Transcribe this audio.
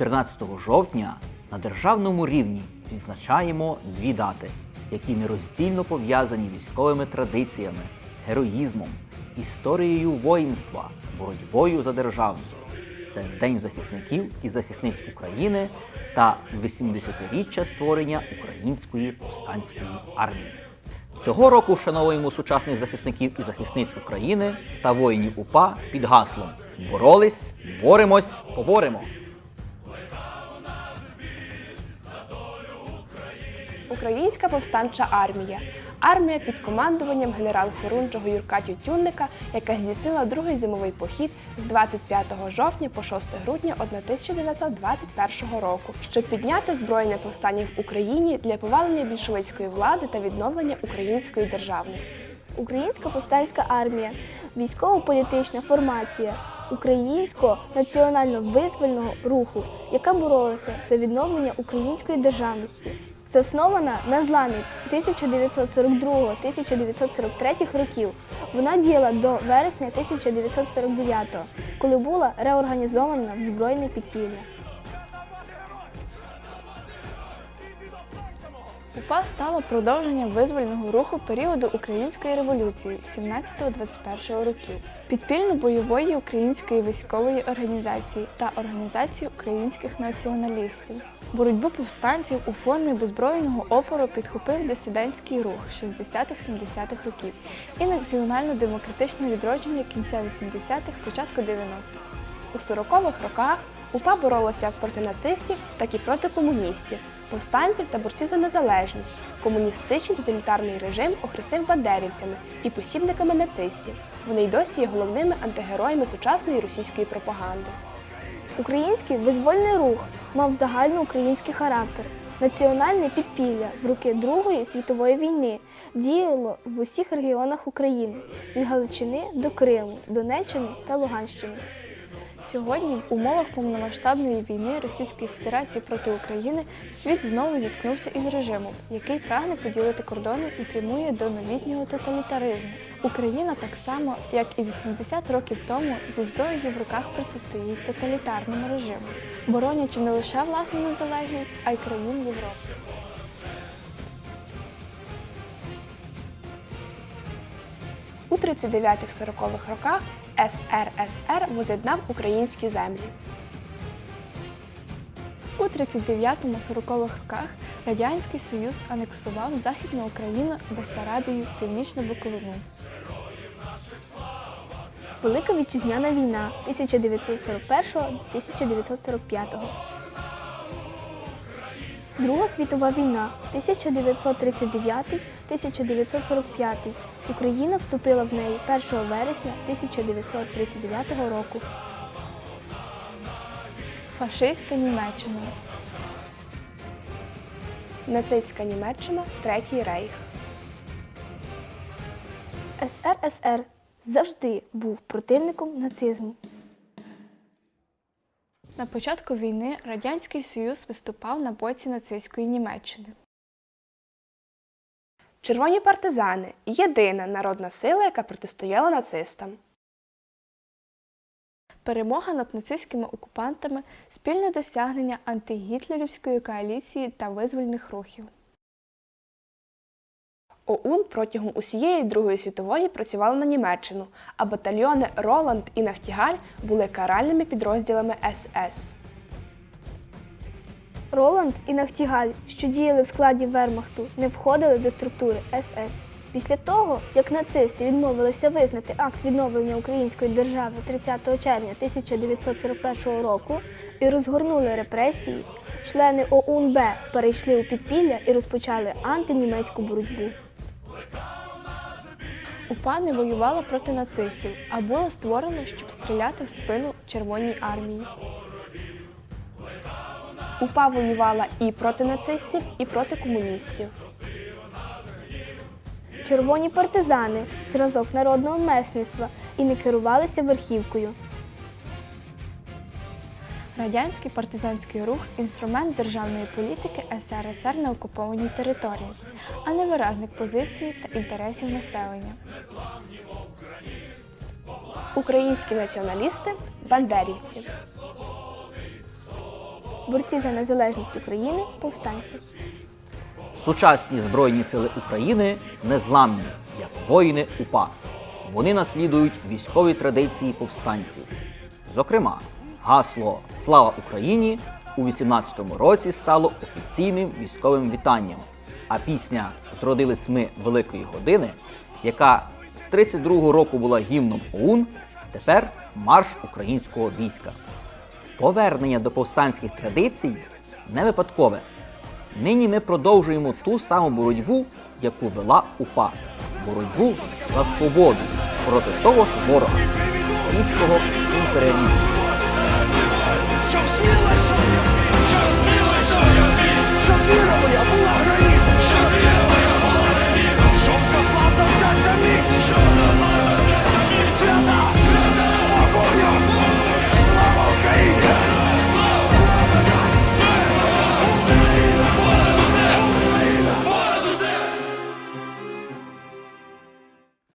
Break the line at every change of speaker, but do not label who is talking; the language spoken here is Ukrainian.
14 жовтня на державному рівні відзначаємо дві дати, які нероздільно пов'язані військовими традиціями, героїзмом, історією воїнства, боротьбою за державність. Це День захисників і захисниць України та 80-річчя створення Української повстанської армії. Цього року вшановуємо сучасних захисників і захисниць України та воїнів УПА під гаслом Боролись, боремось, поборемо.
Українська повстанча армія. Армія під командуванням генерал-хорунжого Юрка Тютюнника, яка здійснила другий зимовий похід з 25 жовтня по 6 грудня 1921 року, щоб підняти збройне повстання в Україні для повалення більшовицької влади та відновлення української державності.
Українська повстанська армія, військово-політична формація українського національно-визвольного руху, яка боролася за відновлення української державності. Заснована на зламі 1942-1943 років, вона діяла до вересня 1949 коли була реорганізована в збройне підпілля.
УПА стала продовженням визвольного руху періоду Української революції 17-21 років, підпільно-бойової української військової організації та організації українських націоналістів. Боротьбу повстанців у формі беззбройного опору підхопив дисидентський рух 60-70-х років і національно-демократичне відродження кінця 80-х, початку 90-х.
У 40-х роках УПА боролася як проти нацистів, так і проти комуністів, повстанців та борців за незалежність. Комуністичний тоталітарний режим охрестив бандерівцями і посібниками нацистів. Вони й досі є головними антигероями сучасної російської пропаганди.
Український визвольний рух мав загальноукраїнський характер. Національне підпілля в роки Другої світової війни діяло в усіх регіонах України від Галичини до Криму, Донеччини та Луганщини.
Сьогодні, в умовах повномасштабної війни Російської Федерації проти України, світ знову зіткнувся із режимом, який прагне поділити кордони і прямує до новітнього тоталітаризму. Україна так само, як і 80 років тому, зі зброєю в руках протистоїть тоталітарному режиму, боронячи не лише власну незалежність, а й країн Європи.
У 39-40-х роках СРСР воз'єднав українські землі.
У 39-40-х роках Радянський Союз анексував Західну Україну, Бессарабію, Північну Буковину.
Велика вітчизняна війна 1941-1945. Друга світова війна 1939-1945. Україна вступила в неї 1 вересня 1939 року.
Фашистська Німеччина.
Нацистська Німеччина, Третій рейх.
СРСР завжди був противником нацизму.
На початку війни Радянський Союз виступав на боці нацистської Німеччини.
Червоні партизани єдина народна сила, яка протистояла нацистам.
Перемога над нацистськими окупантами, спільне досягнення антигітлерівської коаліції та визвольних рухів.
ОУН протягом усієї Другої світової працювали на Німеччину, а батальйони Роланд і Нахтігаль були каральними підрозділами СС.
Роланд і Нахтігаль, що діяли в складі Вермахту, не входили до структури СС. Після того, як нацисти відмовилися визнати акт відновлення української держави 30 червня 1941 року і розгорнули репресії, члени ОУН-Б перейшли у підпілля і розпочали антинімецьку боротьбу.
УПА не воювала проти нацистів, а була створена, щоб стріляти в спину Червоній армії.
УПА воювала і проти нацистів, і проти комуністів.
Червоні партизани зразок народного месництва і не керувалися верхівкою.
Радянський партизанський рух інструмент державної політики СРСР на окупованій території, а не виразник позиції та інтересів населення.
Українські націоналісти бандерівці.
борці за незалежність України, повстанці.
Сучасні Збройні сили України незламні, як воїни УПА. Вони наслідують військові традиції повстанців. Зокрема, гасло Слава Україні у 18-му році стало офіційним військовим вітанням, а пісня Зродились ми Великої години, яка з 32-го року була гімном ОУН, тепер марш українського війська. Повернення до повстанських традицій не випадкове. Нині ми продовжуємо ту саму боротьбу, яку вела УПА. Боротьбу за свободу проти того ж ворога, російського імперіалізму.
小心了。